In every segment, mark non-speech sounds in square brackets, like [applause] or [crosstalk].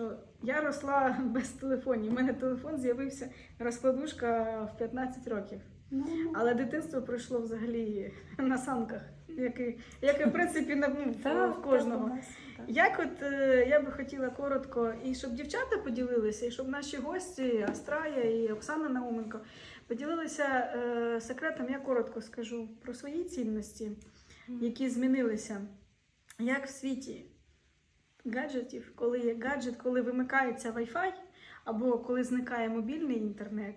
що я росла [laughs] без телефонів. У мене телефон з'явився розкладушка в 15 років. Ну, Але дитинство пройшло взагалі на санках, як і, як і в принципі на ну, в- кожного. Як от е, я би хотіла коротко, і щоб дівчата поділилися, і щоб наші гості Астрая і Оксана Науменко поділилися е, секретом. Я коротко скажу про свої цінності, які змінилися. Як в світі гаджетів, коли є гаджет, коли вимикається Wi-Fi, або коли зникає мобільний інтернет.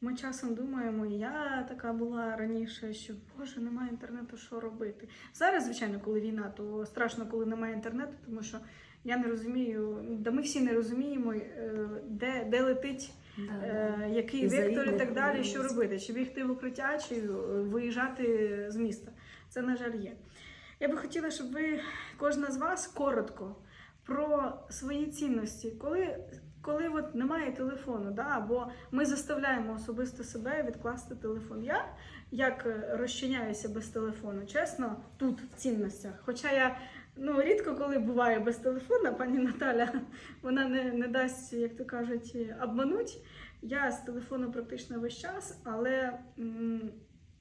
Ми часом думаємо, я така була раніше, що Боже, немає інтернету, що робити. Зараз, звичайно, коли війна, то страшно, коли немає інтернету, тому що я не розумію, да ми всі не розуміємо, е, де, де летить Да. е, який вектор і так далі, що робити, чи бігти в укриття, чи е, виїжджати з міста. Це, на жаль, є. Я би хотіла, щоб ви, кожна з вас, коротко про свої цінності. Коли, коли от немає телефону, да, або ми заставляємо особисто себе відкласти телефон. Я як е, розчиняюся без телефону, чесно, тут в цінностях. Хоча я ну, рідко коли буваю без телефона, пані Наталя, вона не, не дасть, як то кажуть, обмануть. Я з телефону практично весь час, але м,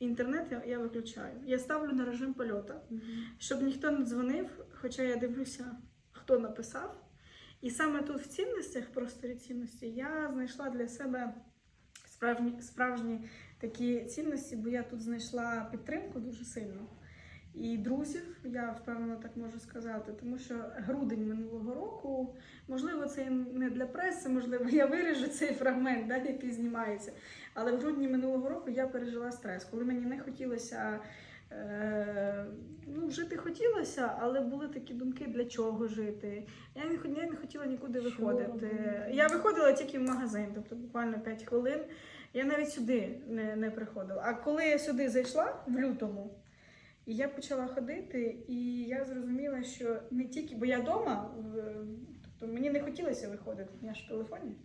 інтернет я, я виключаю. Я ставлю на режим польоту, Мгм. щоб ніхто не дзвонив, хоча я дивлюся, хто написав. І саме тут в цінностях, в просторі цінності, я знайшла для себе справжні, справжні такі цінності, бо я тут знайшла підтримку дуже сильно. І друзів, я впевнено так можу сказати, тому що грудень минулого року, можливо, це не для преси, можливо, я виріжу цей фрагмент, да, який знімається. Але в грудні минулого року я пережила стрес, коли мені не хотілося. Е, ну, жити хотілося, але були такі думки, для чого жити. Я не, я не хотіла нікуди Що виходити. робити? Я виходила тільки в магазин, тобто буквально 5 хвилин. Я навіть сюди не, не приходила. А коли я сюди зайшла в лютому, і я почала ходити, і я зрозуміла, що не тільки, бо я вдома, тобто мені не хотілося виходити, я ж в телефоні.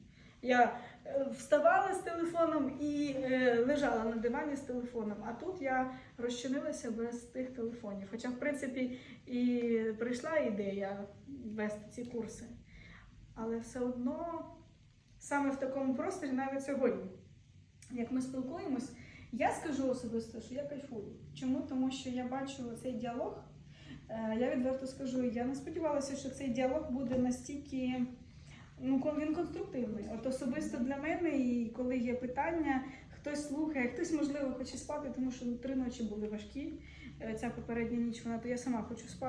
Я е, вставала з телефоном і е, лежала на дивані з телефоном. А тут я розчинилася без тих телефонів. Хоча, в принципі, і прийшла ідея вести ці курси. Але все одно саме в такому просторі, навіть сьогодні, як ми спілкуємось, я скажу особисто, що я кайфую. Чому? Тому що я бачу цей діалог. Е, Я відверто скажу, я не сподівалася, що цей діалог буде настільки. Ну, він конструктивний. От особисто для мене, і коли є питання, хтось слухає, хтось, можливо, хоче спати, тому що три ночі були важкі. Е, Ця попередня ніч, вона то я сама хочу спати.